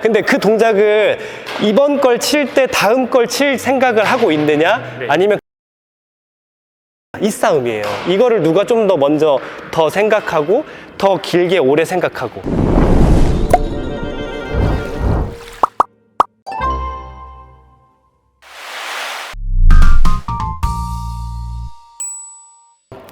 근데 그 동작을 이번 걸 칠 때 다음 걸 칠 생각을 하고 있느냐? 아니면 이 싸움이에요. 이거를 누가 좀 더 먼저 더 생각하고 더 길게 오래 생각하고.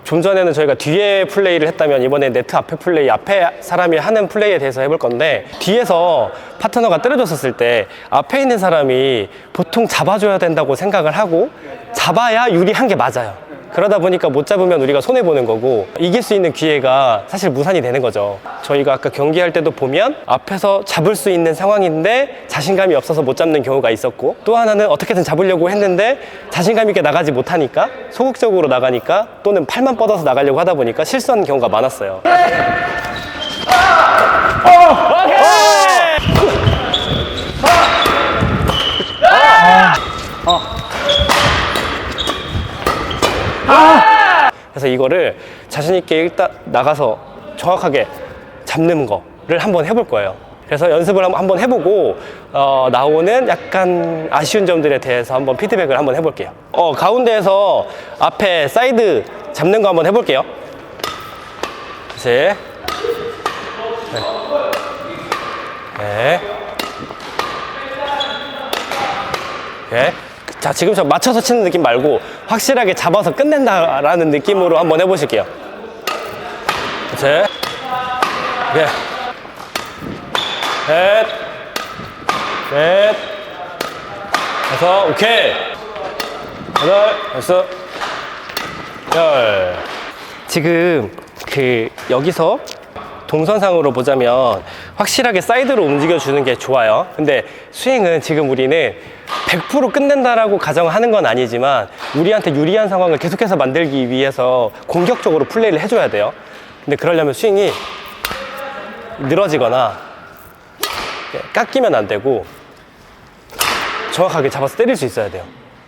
좀 전에는 저희가 뒤에 플레이를 했다면 이번에 네트 앞에 플레이, 앞에 사람이 하는 플레이에 대해서 해볼 건데 뒤에서 파트너가 때려줬었을 때 앞에 있는 사람이 보통 잡아줘야 된다고 생각을 하고 잡아야 유리한 게 맞아요. 그러다 보니까 못 잡으면 우리가 손해 보는 거고 이길 수 있는 기회가 사실 무산이 되는 거죠. 저희가 아까 경기할 때도 보면 앞에서 잡을 수 있는 상황인데 자신감이 없어서 못 잡는 경우가 있었고 또 하나는 어떻게든 잡으려고 했는데 자신감 있게 나가지 못하니까 소극적으로 나가니까 또는 팔만 뻗어서 나가려고 하다 보니까 실수하는 경우가 많았어요. 그래서 이거를 자신 있게 일단 나가서 정확하게 잡는 거를 한번 해볼 거예요. 그래서 연습을 한번- 해보고 어, 나오는 약간 아쉬운 점들에 대해서 한번 피드백을 한번 해볼게요. 어, 가운데에서 앞에 사이드 잡는 거 한번 해볼게요. 다시. 네. 네. 네. 자, 지금처럼 맞춰서 치는 느낌 말고 확실하게 잡아서 끝낸다라는 느낌으로 한번 해보실게요. 그렇지. 네. 넷. 넷. 다섯. 오케이. 여덟. 여섯. 열. 지금 그 여기서 동선상으로 보자면 확실하게 사이드로 움직여주는 게 좋아요. 근데 스윙은 지금 우리는 100% 끝낸다라고 가정하는 건 아니지만 우리한테 유리한 상황을 계속해서 만들기 위해서 공격적으로 플레이를 해줘야 돼요. 근데 그러려면 스윙이 늘어지거나 깎이면 안 되고 정확하게 잡아서 때릴 수 있어야 돼요.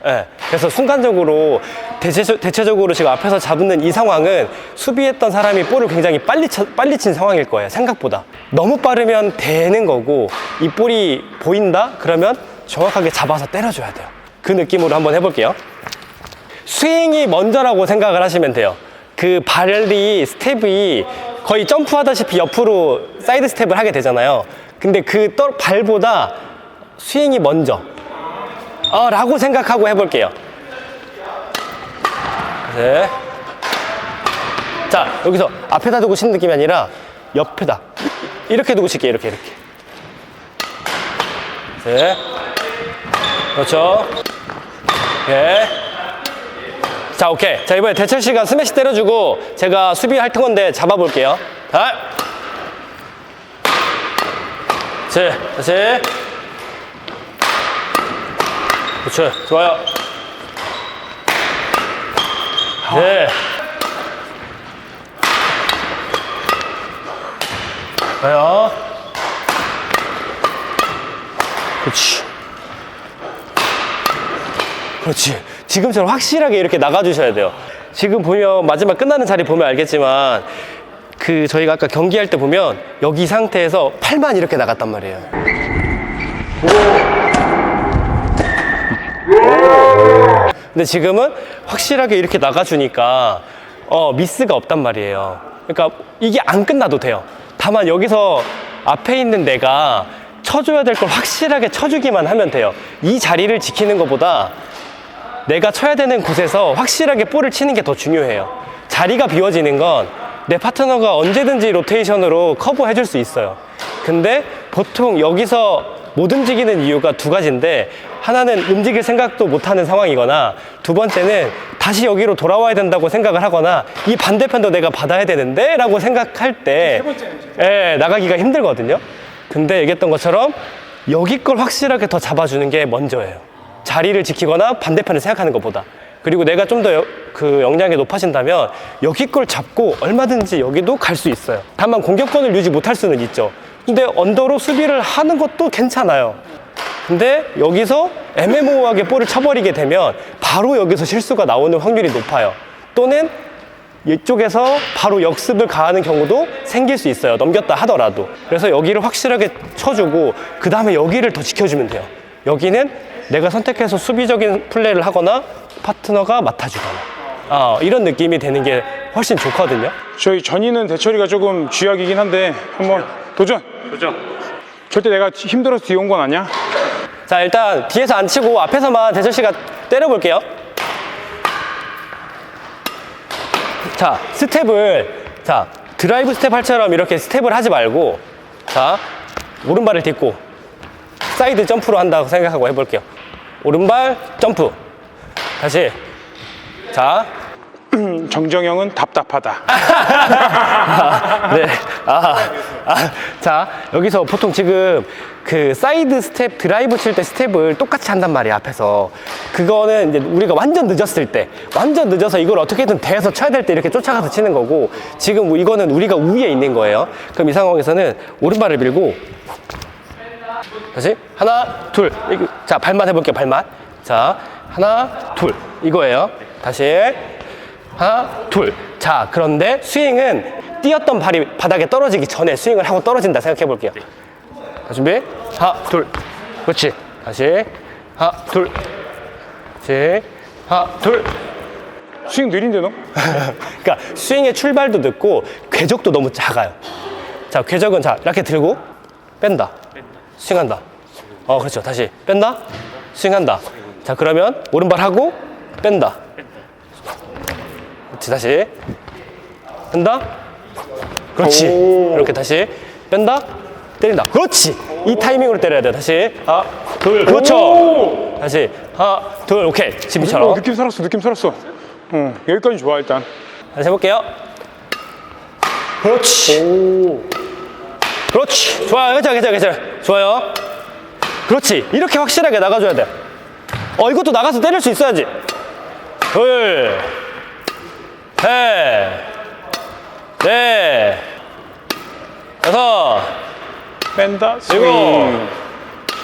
예. 그래서 순간적으로 대체, 대체 적으로 지금 앞에서 잡는 이 상황은 수비했던 사람이 볼을 굉장히 빨리 쳐, 빨리 친 상황일 거예요. 생각보다. 너무 빠르면 되는 거고 이 볼이 보인다? 그러면 정확하게 잡아서 때려줘야 돼요. 그 느낌으로 한번 해볼게요. 스윙이 먼저라고 생각을 하시면 돼요. 그 발이 스텝이 거의 점프하다시피 옆으로 사이드 스텝을 하게 되잖아요. 근데 그 떨- 발보다 스윙이 먼저. 어, 라고 생각하고 해볼게요. 네. 자, 여기서 앞에다 두고 치는 느낌이 아니라 옆에다. 이렇게 두고 칠게요, 이렇게, 이렇게. 네. 그렇죠. 오케이. 자, 오케이. 자, 이번에 대철 씨가 스매시 때려주고 제가 수비할 건데 잡아볼게요. 자. 자, 다시. 그렇죠. 좋아요. 네. 좋아요. 그렇지. 그렇지. 지금처럼 확실하게 이렇게 나가주셔야 돼요. 지금 보면 마지막 끝나는 자리 보면 알겠지만 그 저희가 아까 경기할 때 보면 여기 상태에서 팔만 이렇게 나갔단 말이에요. 근데 지금은 확실하게 이렇게 나가주니까 어, 미스가 없단 말이에요. 그러니까 이게 안 끝나도 돼요. 다만 여기서 앞에 있는 내가 쳐줘야 될 걸 확실하게 쳐주기만 하면 돼요. 이 자리를 지키는 것보다 내가 쳐야 되는 곳에서 확실하게 볼을 치는 게 더 중요해요. 자리가 비워지는 건 내 파트너가 언제든지 로테이션으로 커버해 줄 수 있어요. 근데 보통 여기서 못 움직이는 이유가 두 가지인데 하나는 움직일 생각도 못 하는 상황이거나 두 번째는 다시 여기로 돌아와야 된다고 생각을 하거나 이 반대편도 내가 받아야 되는데 라고 생각할 때 예, 나가기가 힘들거든요. 근데 얘기했던 것처럼 여기 걸 확실하게 더 잡아주는 게 먼저예요. 자리를 지키거나 반대편을 생각하는 것보다. 그리고 내가 좀 더 그 역량이 높아진다면 여기 걸 잡고 얼마든지 여기도 갈 수 있어요. 다만 공격권을 유지 못할 수는 있죠. 근데 언더로 수비를 하는 것도 괜찮아요. 근데 여기서 애매모호하게 볼을 쳐버리게 되면 바로 여기서 실수가 나오는 확률이 높아요. 또는 이쪽에서 바로 역습을 가하는 경우도 생길 수 있어요. 넘겼다 하더라도. 그래서 여기를 확실하게 쳐주고 그 다음에 여기를 더 지켜주면 돼요. 여기는 내가 선택해서 수비적인 플레이를 하거나 파트너가 맡아주거나 아, 이런 느낌이 되는 게 훨씬 좋거든요. 저희 전이는 대처리가 조금 쥐약이긴 한데 한번 도전. 도전. 절대 내가 힘들어서 뒤에 온 건 아니야. 자 일단 뒤에서 안 치고 앞에서만 대철 씨가 때려볼게요. 자 스텝을 자 드라이브 스텝 할처럼 이렇게 스텝을 하지 말고 자 오른발을 딛고 사이드 점프로 한다고 생각하고 해볼게요. 오른발 점프 다시 자 정정형은 답답하다. 네. 아, 아, 자, 여기서 보통 지금 그 사이드 스텝, 드라이브 칠 때 스텝을 똑같이 한단 말이야, 앞에서. 그거는 이제 우리가 완전 늦었을 때, 완전 늦어서 이걸 어떻게든 대서 쳐야 될 때 이렇게 쫓아가서 치는 거고, 지금 뭐 이거는 우리가 우위에 있는 거예요. 그럼 이 상황에서는 오른발을 밀고, 다시, 하나, 둘. 자, 발만 해볼게요, 발만. 자, 하나, 둘. 이거예요. 다시. 하나, 둘. 자, 그런데 스윙은 뛰었던 발이 바닥에 떨어지기 전에 스윙을 하고 떨어진다 생각해 볼게요. 자, 준비. 하나, 둘. 그렇지. 다시. 하나, 둘. 다시. 하나, 둘. 스윙 느린데 너? 그러니까 스윙의 출발도 늦고 궤적도 너무 작아요. 자, 궤적은 자, 이렇게 들고 뺀다. 스윙한다. 어, 그렇죠. 다시 뺀다. 스윙한다. 자, 그러면 오른발 하고 뺀다. 그렇지. 다시 뺀다. 그렇지. 오. 이렇게 다시 뺀다. 때린다. 그렇지. 이 타이밍으로 때려야 돼. 다시 하나, 둘. 그렇죠. 다시 하나, 둘. 오케이. 어, 지금처럼. 느낌 살았어, 느낌 살았어. 어, 여기까지 좋아 일단. 다시 해볼게요. 그렇지. 그렇지. 좋아요. 괜찮아, 괜찮아, 괜찮아. 좋아요. 그렇지. 이렇게 확실하게 나가줘야 돼. 어, 이것도 나가서 때릴 수 있어야지. 둘, 셋, 넷, 여섯, 뺀다, 스윙.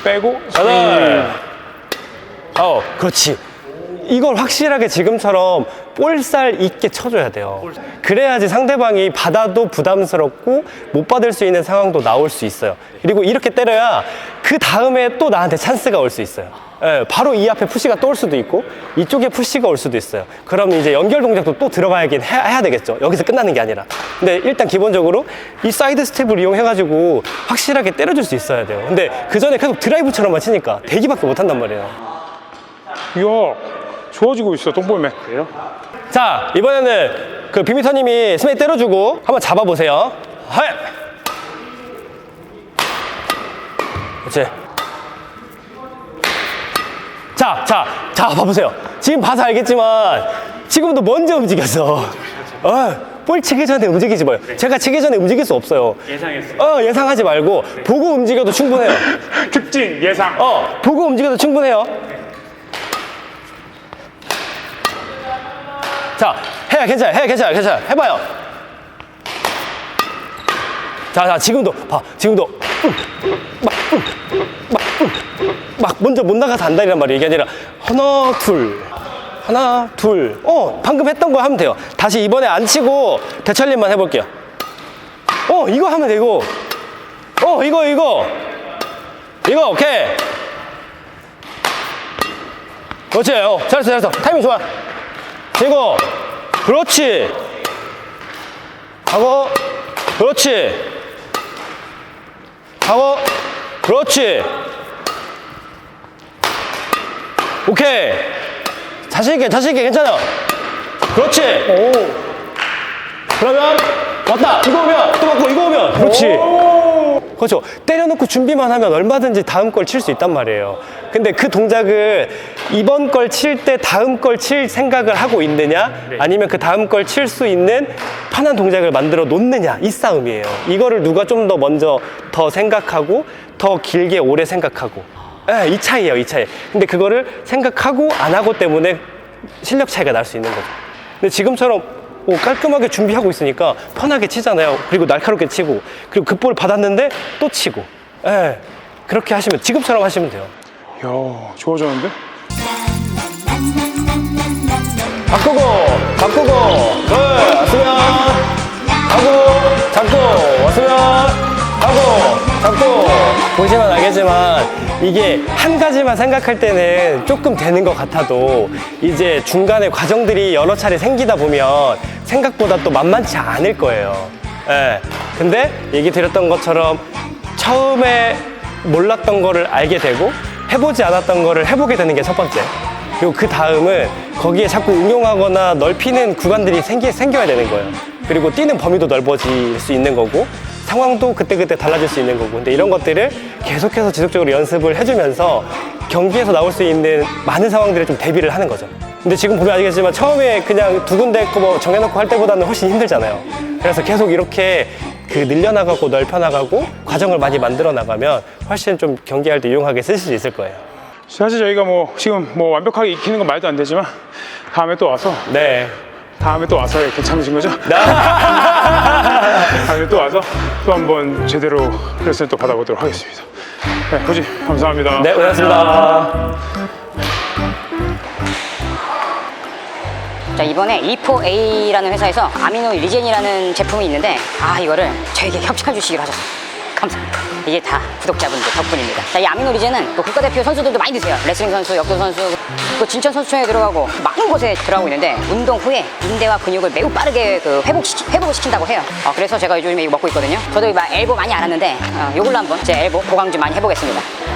빼고, 여덟. 아홉. 그렇지. 이걸 확실하게 지금처럼 볼살 있게 쳐줘야 돼요. 그래야지 상대방이 받아도 부담스럽고 못 받을 수 있는 상황도 나올 수 있어요. 그리고 이렇게 때려야 그 다음에 또 나한테 찬스가 올 수 있어요. 예, 바로 이 앞에 푸시가 또 올 수도 있고 이쪽에 푸시가 올 수도 있어요. 그럼 이제 연결 동작도 또 들어가야긴 해, 해야 되겠죠. 여기서 끝나는 게 아니라. 근데 일단 기본적으로 이 사이드 스텝을 이용해 가지고 확실하게 때려줄 수 있어야 돼요. 근데 그 전에 계속 드라이브처럼만 치니까 대기밖에 못 한단 말이에요. 이야, 좋아지고 있어, 똥볼맨. 그래요? 자 이번에는 그 비미터님이 스매이 때려주고 한번 잡아보세요 하이 그렇지 자, 자, 자, 봐보세요. 지금 봐서 알겠지만, 지금도 먼저 움직였어. 어, 볼 치기 전에 움직이지 마요. 제가 치기 전에 움직일 수 없어요. 예상했어요. 어, 예상하지 말고, 보고 움직여도 충분해요. 특징, 예상. 어, 보고 움직여도 충분해요. 자, 해, 괜찮아, 해, 괜찮아, 괜찮아. 해봐요. 자, 자, 지금도, 봐, 지금도. 음, 막, 음, 막, 음, 막, 먼저 못 나가서 안다이란 말이에요. 이게 아니라, 하나, 둘. 하나, 둘. 어, 방금 했던 거 하면 돼요. 다시 이번에 안 치고, 대철님만 해볼게요. 어, 이거 하면 돼, 이거. 어, 이거, 이거. 이거, 오케이. 그렇지. 어, 잘했어, 잘했어. 타이밍 좋아. 그리고, 그렇지. 하고, 그렇지. 하고, 그렇지. 오케이. 자신있게, 자신있게, 괜찮아. 그렇지. 그러면, 왔다. 이거 오면, 또 맞고, 이거 오면. 그렇지. 그렇죠. 때려놓고 준비만 하면 얼마든지 다음 걸 칠 수 있단 말이에요. 근데 그 동작을 이번 걸 칠 때 다음 걸 칠 생각을 하고 있느냐, 아니면 그 다음 걸 칠 수 있는 편한 동작을 만들어 놓느냐, 이 싸움이에요. 이거를 누가 좀 더 먼저 더 생각하고 더 길게 오래 생각하고. 예, 이 차이예요, 이 차이. 근데 그거를 생각하고 안 하고 때문에 실력 차이가 날 수 있는 거죠. 근데 지금처럼 오, 깔끔하게 준비하고 있으니까 편하게 치잖아요. 그리고 날카롭게 치고 그리고 그 볼 받았는데 또 치고. 예. 그렇게 하시면 지금처럼 하시면 돼요. 이야, 좋아졌는데? 바꾸고 바꾸고 둘 왔으면 하고 잡고 왔으면 하고 잡고 보시면 알겠지만 이게 한 가지만 생각할 때는 조금 되는 것 같아도 이제 중간에 과정들이 여러 차례 생기다 보면 생각보다 또 만만치 않을 거예요. 예. 근데 얘기 드렸던 것처럼 처음에 몰랐던 거를 알게 되고 해보지 않았던 거를 해보게 되는 게 첫 번째. 그리고 그 다음은 거기에 자꾸 응용하거나 넓히는 구간들이 생기, 생겨야 되는 거예요. 그리고 뛰는 범위도 넓어질 수 있는 거고 상황도 그때그때 달라질 수 있는 거고 근데 이런 것들을 계속해서 지속적으로 연습을 해주면서 경기에서 나올 수 있는 많은 상황들에 좀 대비를 하는 거죠. 근데 지금 보면 아시겠지만 처음에 그냥 두 군데 뭐 정해놓고 할 때보다는 훨씬 힘들잖아요. 그래서 계속 이렇게 그 늘려나가고 넓혀나가고 과정을 많이 만들어 나가면 훨씬 좀 경기할 때 유용하게 쓰실 수 있을 거예요. 사실 저희가 뭐 지금 뭐 완벽하게 익히는 건 말도 안 되지만 다음에 또 와서 네. 다음에 또 와서 괜찮으신 거죠? 네. 다음에 또 와서 또 한번 제대로 레슨을 또 받아보도록 하겠습니다. 네, 후지 감사합니다. 네, 고맙습니다. 자 이번에 E4A라는 회사에서 아미노 리젠이라는 제품이 있는데 아 이거를 저에게 협찬 주시기로 하셨어요 감사합니다. 이게 다 구독자분들 덕분입니다. 자, 이 아미노 리젠은 또 국가대표 선수들도 많이 드세요. 레슬링 선수, 역도 선수 또 진천 선수촌에 들어가고 많은 곳에 들어가고 있는데 운동 후에 인대와 근육을 매우 빠르게 그 회복시키, 회복을 시킨다고 해요. 어, 그래서 제가 요즘에 이거 먹고 있거든요. 저도 막 엘보 많이 안 왔는데 어, 이걸로 한번 제 엘보 보강 좀 많이 해보겠습니다